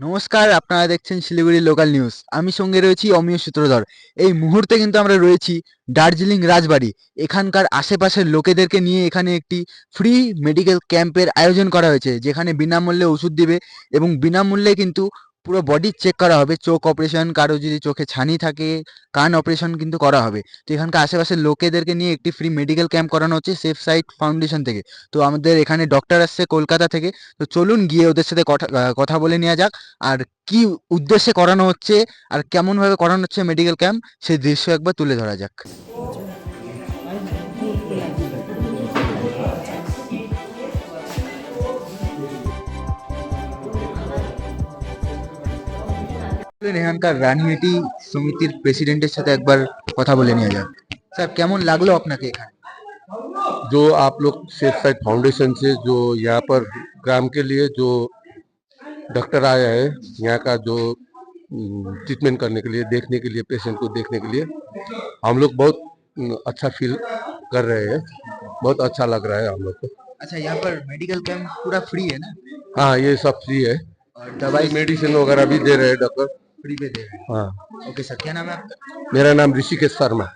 নমস্কার, আপনারা দেখছেন শিলিগুড়ি লোকাল নিউজ আমি সঙ্গে রয়েছি অমিয় সূত্রধর। এই মুহূর্তে কিন্তু আমরা রয়েছি দার্জিলিং রাজবাড়ি। এখানকার আশেপাশের লোকেদেরকে নিয়ে এখানে একটি ফ্রি মেডিকেল ক্যাম্পের আয়োজন করা হয়েছে, যেখানে বিনামূল্যে ওষুধ দিবে এবং বিনামূল্যে কিন্তু পুরো বডি চেক করা হবে। চোখ অপারেশন কারও যদি চোখে ছানি থাকে, কান অপারেশন কিন্তু করা হবে। তো এখানকার আশেপাশের লোকেদেরকে নিয়ে একটি ফ্রি মেডিকেল ক্যাম্প করানো হচ্ছে সেফ সাইট ফাউন্ডেশন থেকে। তো আমাদের এখানে ডক্টর আসছে কলকাতা থেকে। তো চলুন গিয়ে ওদের সাথে কথা কথা বলে নেওয়া যাক। আর কি উদ্দেশ্যে করানো হচ্ছে, আর কেমনভাবে করানো হচ্ছে মেডিকেল ক্যাম্প সেই দৃশ্য একবার তুলে ধরা যাক। এখানকার রাজনীতি সমিতির প্রেসিডেন্টের সাথে একবার কথা বলে নেওয়া যাক স্যার কেমন লাগলো আপনাকে এখানে जो आप लोग सेफ साइड फाउंडेशन से जो यहाँ पर ग्राम के लिए जो डॉक्टर आया है यहाँ का जो ट्रीटमेंट करने के लिए देखने के लिए पेशेंट को देखने के लिए हम लोग बहुत अम, अच्छा फील कर रहे हैं बहुत अच्छा लग रहा है हम लोग को अच्छा यहाँ पर मेडिकल कैंप पूरा फ्री है ना हाँ ये सब फ्री है और दवाई मेडिसिन वगैरह भी दे रहे हैं डॉक्टर फ्री पे दे रहे हैं हाँ ओके सर क्या नाम है आपका मेरा नाम ऋषिकेश शर्मा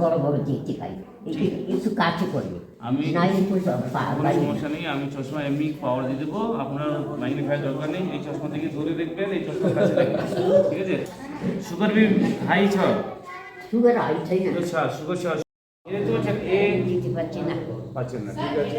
বড় বড় দেখতে পাই একটু- একটু কাছে করবে আমি নাই একটু পা- কোনো বাড়িয়ে সমস্যা নেই আমি চশমা এমনি পাওয়ার দিয়ে দেবো আপনার ম্যাগনিফায়ার দরকার নেই এই চশমা থেকে দূরে দেখবেন এই চশমা কাছে দেখবেন ঠিক আছে সুগার বি হাই ছ সুগার আইটাই না ছ সুগার ছ এ তো হচ্ছে এ দিতে পারছি না পাচ্ছেন না ঠিক আছে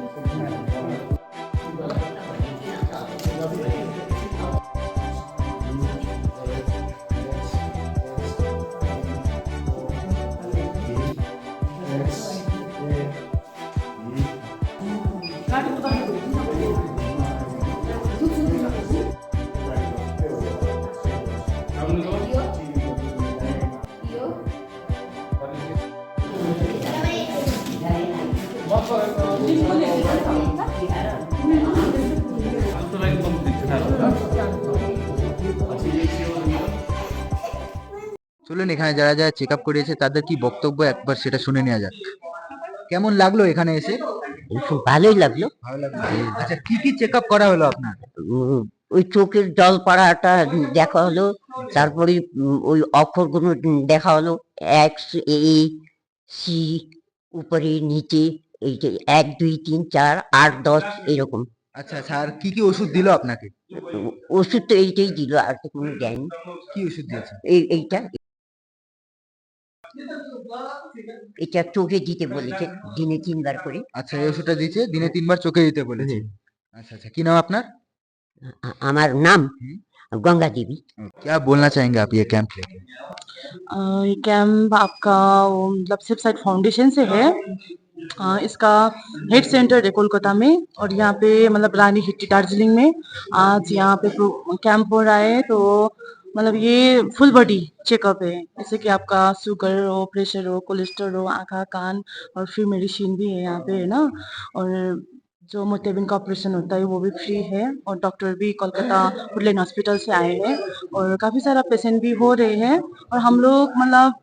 চলুন এখানে যারা যারা চেক আপ করিয়েছে তাদের কি বক্তব্য একবার সেটা শুনে নেওয়া যাক। কেমন লাগল এখানে এসে? খুব ভালোই লাগল। আচ্ছা কি কি চেক আপ করা হলো আপনার? ওই চোখের জল পড়াটা দেখা হলো তারপরে ওই অক্ষরগুলো দেখা হলো এক্স এ সি উপরে নিচে এই যে এক দুই তিন চার আট দশ এরকম। আচ্ছা স্যার আর কি কি ওষুধ দিলো আপনাকে? ওষুধ তো এইটাই দিল আর তো কোনো দেয়নি। কি ওষুধ দিয়েছে? এই এইটা। এটা চোখে দিতে বলেছে দিনে তিনবার করে আচ্ছা এই ওষুধটা দিয়েছে দিনে তিনবার চোখে দিতে বলেছে আচ্ছা अच्छा কি নাম আপনার আ- আমার নাম হুম। গঙ্গা দেবী क्या बोलना चाहेंगे आप ये कैंप लेके अ, ये कैंप आपका वो मतलब सिर्फ साइड फाउंडेशन से है अ, इसका हेड सेंटर है कोलकाता में और यहाँ पे मतलब रानी हिट्टी दार्जिलिंग में आज यहाँ पे कैंप हो रहा है तो मतलब ये फुल बॉडी चेकअप है जैसे कि आपका शुगर हो प्रेशर हो कोलेस्ट्रॉल हो आँखा कान और फ्री मेडिसिन भी है यहाँ पे है ना और जो मोतियाबिंद का ऑपरेशन होता है वो भी फ्री है और डॉक्टर भी कोलकाता वुडलैंड हॉस्पिटल से आए हैं और काफी सारा पेशेंट भी हो रहे हैं और हम लोग मतलब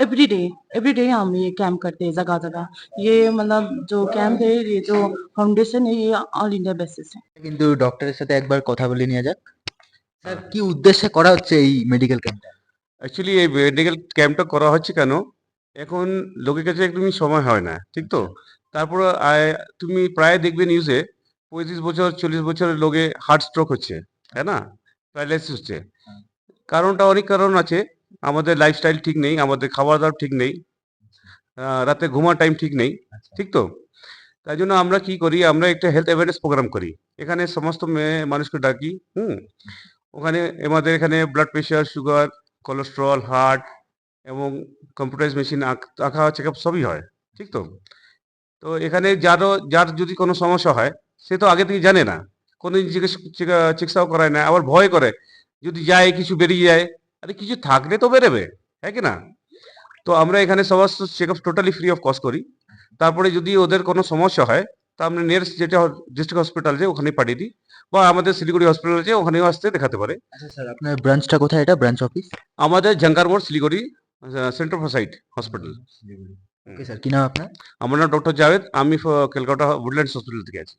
एवरी डे एवरी डे हम ये कैंप करते हैं जगह जगह ये मतलब जो कैंप है ये जो फाउंडेशन है ये ऑल इंडिया बेसिस है কিন্তু ডক্টরের সাথে একবার কথা বলে নেওয়া যাক স্যার, কি উদ্দেশ্যে করা হচ্ছে এই মেডিকেল ক্যাম্পটা অ্যাকচুয়ালি এই মেডিকেল ক্যাম্পটা করা হচ্ছে কেন? এখন লোকের কাছে একদমই সময় হয় না, ঠিক তো? তারপর তুমি প্রায় দেখবে নিউজে পঁয়ত্রিশ বছর, চল্লিশ বছরের লোকে হার্ট স্ট্রোক হচ্ছে, তাই না? প্যারালাইসিস হচ্ছে। কারণটা অনেক কারণ আছে। আমাদের লাইফস্টাইল ঠিক নেই, আমাদের খাবার দাবার ঠিক নেই রাতে ঘুমার টাইম ঠিক নেই, ঠিক তো? তাই জন্য আমরা কি করি? আমরা একটা হেলথ অ্যাওয়ারনেস প্রোগ্রাম করি। এখানে সমস্ত মেয়ে মানুষকে ডাকি, হুম? ওখানে আমাদের এখানে blood pressure sugar cholesterol heart এবং কম্পিউটারাইজ মেশিন আঁকা চেক আপ সবই হয়, ঠিক তো? তো এখানে যারও, যার যদি কোনো সমস্যা হয়, সে তো আগে থেকে জানে না। চিকা- চিকিৎসাও করায় না, আবার ভয় করে। যদি যায়, কিছু বেরিয়ে যায়, আরে কিছু থাকলে তো বেরোবে হ্যাঁ কি না? তো আমরা এখানে সমস্ত check up totally free of cost করি। তারপরে যদি ওদের কোনো সমস্যা হয়, তা আমরা নিয়ারেস্ট যেটা ডিস্ট্রিক্ট হসপিটাল যে, ওখানে পাঠিয়ে দিই। বা আমাদের শিলিগুড়ি হসপিটাল আছে ওখানেও আসতে দেখাতে পারে। আচ্ছা স্যার আপনার ব্রাঞ্চটা কোথায়? এটা ব্রাঞ্চ অফিস আমাদের জঙ্কার মোড় Siliguri centre for sight hospital okay sir কি নাম আপনার? আমার নাম ডক্টর জাভেদ। আমি কলকাতা ক্যালকাটা উডল্যান্ডস হসপিটাল থেকে আছি।